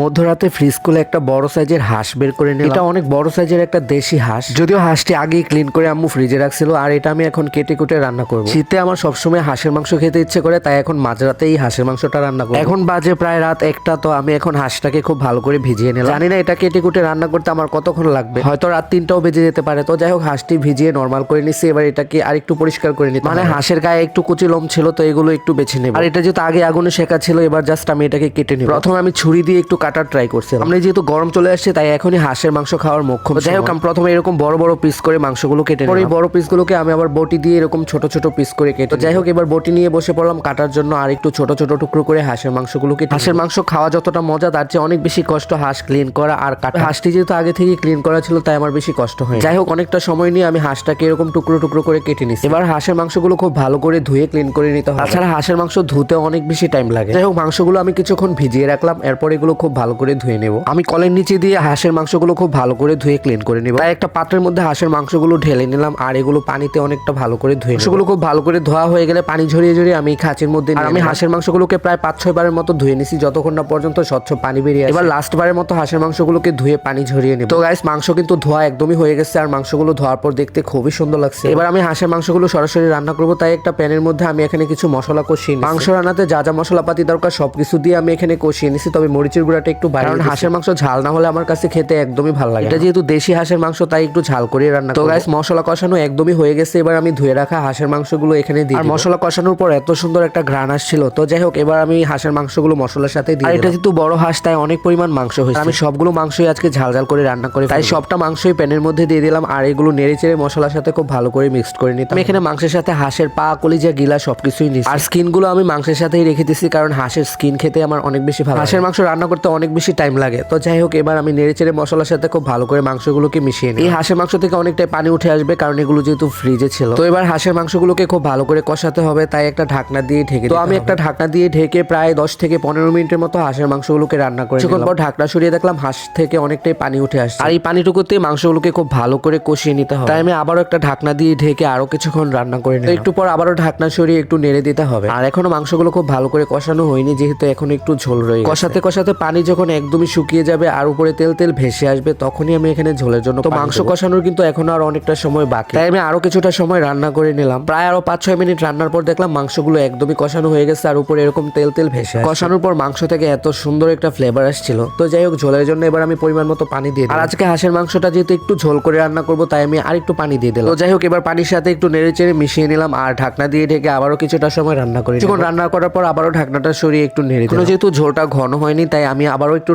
মধ্যরাতে ফ্রিজ খুলে একটা বড় সাইজের হাঁস বের করে নিলাম। এটা অনেক বড় সাইজের একটা দেশি হাঁস। যদিও হাঁসটি আগেই ক্লিন করে আম্মু ফ্রিজে রাখছিল আর এটা আমি এখন কেটে কুটে রান্না করব। শীতে আমার সবসময় হাঁসের মাংস খেতে ইচ্ছে করে তাই এখন মাঝরাতে এই হাঁসের মাংসটা রান্না করব। এখন বাজে প্রায় রাত একটা তো আমি এখন হাঁসটাকে খুব ভালো করে ভিজিয়ে নিলাম। জানি না এটা কেটে কুটে রান্না করতে আমার কতক্ষণ লাগবে। হয়তো রাত তিনটাও বেজে যেতে পারে। তো যাই হোক হাঁসটি ভিজিয়ে নর্মাল করে নিচ্ছি এবার এটাকে আরেকটু পরিষ্কার করে নিতে মানে হাঁসের গায়ে একটু কুচি লোম ছিল তো এগুলো একটু বেছে নেব। আর এটা যেহেতু আগে আগুনে শেখা ছিল এবার জাস্ট আমি এটাকে কেটে নিব। প্রথমে আমি ছুরি দিয়ে একটু কাটার ট্রাই করছিলাম। আমরা যেহেতু গরম চলে আসছে তাই এখনই হাঁসের মাংস খাওয়ার মুখ্য যাই হোক আমি প্রথমে এরকম বড় বড় পিস করে মাংসগুলো কেটে পরে এই বড় পিসগুলোকে আমি আবার বটি দিয়ে এরকম ছোট ছোট পিস করে কেটে যাই হোক এবার বটি নিয়ে বসে পড়লাম কাটার জন্য আর একটু ছোট ছোট টুকরো করে হাঁসের মাংসগুলো কেটে হাঁসের মাংস খাওয়া যতটা মজা তার চেয়ে অনেক বেশি কষ্ট হাঁস ক্লিন করা আর কাটা। হাঁসটি যেহেতু আগে থেকে ক্লিন করা ছিল তাই আমার বেশি কষ্ট হয় যাই হোক অনেকটা সময় নিয়ে আমি হাঁসটাকে এরকম টুকরো টুকরো করে কেটে নিচ্ছি এবার হাঁসের মাংসগুলো খুব ভালো করে ধুয়ে ক্লিন করে নিতে হবে। তাছাড়া হাঁসের মাংস ধুতে অনেক বেশি টাইম লাগে। যাই হোক মাংসগুলো আমি কিছুক্ষণ ভিজিয়ে রাখলাম এরপর এগুলো খুব ভালো করে ধুয়ে নেব। আমি কলের নিচে দিয়ে হাঁসের মাংসগুলো খুব ভালো করে ধুয়ে ক্লিন করে নেব। তাই একটা পাত্রের মধ্যে হাঁসের মাংসগুলো ঢেলে নিলাম আর এগুলো পানিতে অনেকটা ভালো করে ধুয়ে মাংসগুলো খুব ভালো করে ধোয়া হয়ে গেলে পানি ঝরিয়ে ঝরিয়ে আমি খাঁচির মধ্যে নিয়ে আমি হাঁসের মাংসগুলোকে প্রায় পাঁচ ছয় বারের মতো ধুয়ে নিছি যতক্ষণ না পর্যন্ত স্বচ্ছ পানি বেরিয়ে। এবার লাস্ট বারের মতো হাঁসের মাংসগুলোকে ধুয়ে পানি ঝরিয়ে নেব। তো গাইস মাংস কিন্তু ধোয়া একদমই হয়ে গেছে আর মাংসগুলো ধোয়ার পর দেখতে খুবই সুন্দর লাগছে। এবার আমি হাঁসের মাংসগুলো সরাসরি রান্না করব তাই একটা প্যানের মধ্যে আমি এখানে কিছু মশলা কষিয়ে। মাংস রান্নাতে যা যা মশলাপাতি দরকার সবকিছু দিয়ে আমি এখানে কষিয়ে নিছি তবে মরিচের গুঁড়াটা একটু কারণ হাঁসের মাংস ঝাল না হলে আমার কাছে খেতে একদমই ভালো লাগে এটা যেহেতু দেশি হাঁসের মাংস তাই একটু ঝাল করে রান্না তো গাইস মশলা কষানো একদমই হয়ে গেছে। এবার আমি ধুয়ে রাখা হাঁসের মাংসগুলো এখানে দিই আর মশলা কষানোর পর এত সুন্দর একটা ঘ্রাণ আসছিল। তো যাই হোক এবার আমি হাঁসের মাংসগুলো মশলার সাথে দিই আর এটা যেহেতু বড় হাঁস তাই অনেক পরিমাণ মাংস হয়েছে। আমি সবগুলো মাংসই আজকে ঝাল ঝাল করে রান্না করে তাই সবটা মাংসই প্যানের মধ্যে দিয়ে দিলাম। আর এগুলো নেড়ে চেড়ে মশলার সাথে খুব ভালো করে মিক্সড করে নিতাম। আমি এখানে মাংসের সাথে হাঁসের পা কলিজা গিলা সবকিছুই নিচ্ছি আর স্কিনগুলো আমি মাংসের সাথেই রেখে দিচ্ছি কারণ হাঁসের স্কিন খেতে আমার অনেক বেশি ভালো হাঁসের মাংস রান্না করতে অনেক বেশি টাইম লাগে। তো যাই হোক এবার আমি নেড়ে চেড়ে মশলার সাথে খুব ভালো করে মাংসগুলোকে মিশিয়ে নিই এই হাঁসের মাংস থেকে অনেকটাই পানি উঠে আসবে কারণ এগুলো যেহেতু ফ্রিজে ছিল। তো এবার হাঁসের মাংসগুলোকে খুব ভালো করে কষাতে হবে তাই একটা ঢাকনা দিয়ে ঢেকে তো আমি একটা ঢাকনা দিয়ে ঢেকে প্রায় দশ থেকে পনেরো মিনিটের মতো হাঁসের মাংসগুলোকে রান্না করে কিছুক্ষণ পর ঢাকনা সরিয়ে দেখলাম হাঁস থেকে অনেকটাই পানি উঠে আসছে। আর এই পানিটুকুতে মাংসগুলোকে খুব ভালো করে কষিয়ে নিতে হবে। তাই আমি আবারও একটা ঢাকনা দিয়ে ঢেকে আরও কিছুক্ষণ রান্না করে নিই একটু পর আবারও ঢাকনা সরিয়ে একটু নেড়ে দিতে হবে। আর এখনও মাংসগুলো খুব ভালো করে কষানো হয়নি যেহেতু এখন একটু ঝোল রয়ে কষাতে কষাতে পানি যখন একদমই শুকিয়ে যাবে আর উপরে তেল তেল ভেসে আসবে তখনই আমি এখানে ঝোলের জন্য তো মাংস কষানোর কিন্তু এখন আর অনেকটা সময় বাকি। তাই আমি আরও কিছুটা সময় রান্না করে নিলাম। প্রায় আরও পাঁচ ছয় মিনিট রান্নার পর দেখলাম মাংসগুলো একদমই কষানো হয়ে গেছে আর উপরে এরকম তেল তেল ভেসে কষানোর পর মাংস থেকে এত সুন্দর একটা ফ্লেভার আসছিল। তো যাই হোক ঝোলের জন্য এবার আমি পরিমাণ মতো পানি দিয়ে আর আজকে হাঁসের মাংসটা যেহেতু একটু ঝোল করে রান্না করব তাই আমি আর একটু পানি দিয়ে দিলাম। তো যাই হোক এবার পানির সাথে একটু নেড়ে চেড়ে মিশিয়ে নিলাম আর ঢাকনা দিয়ে ঢেকে আবারও কিছুটা সময় রান্না করি যখন রান্না করার পর আবারও ঢাকনাটা সরিয়ে একটু নেড়ে দিলাম। যেহেতু ঝোলটা ঘন হয়নি তাই আমি আবারও একটু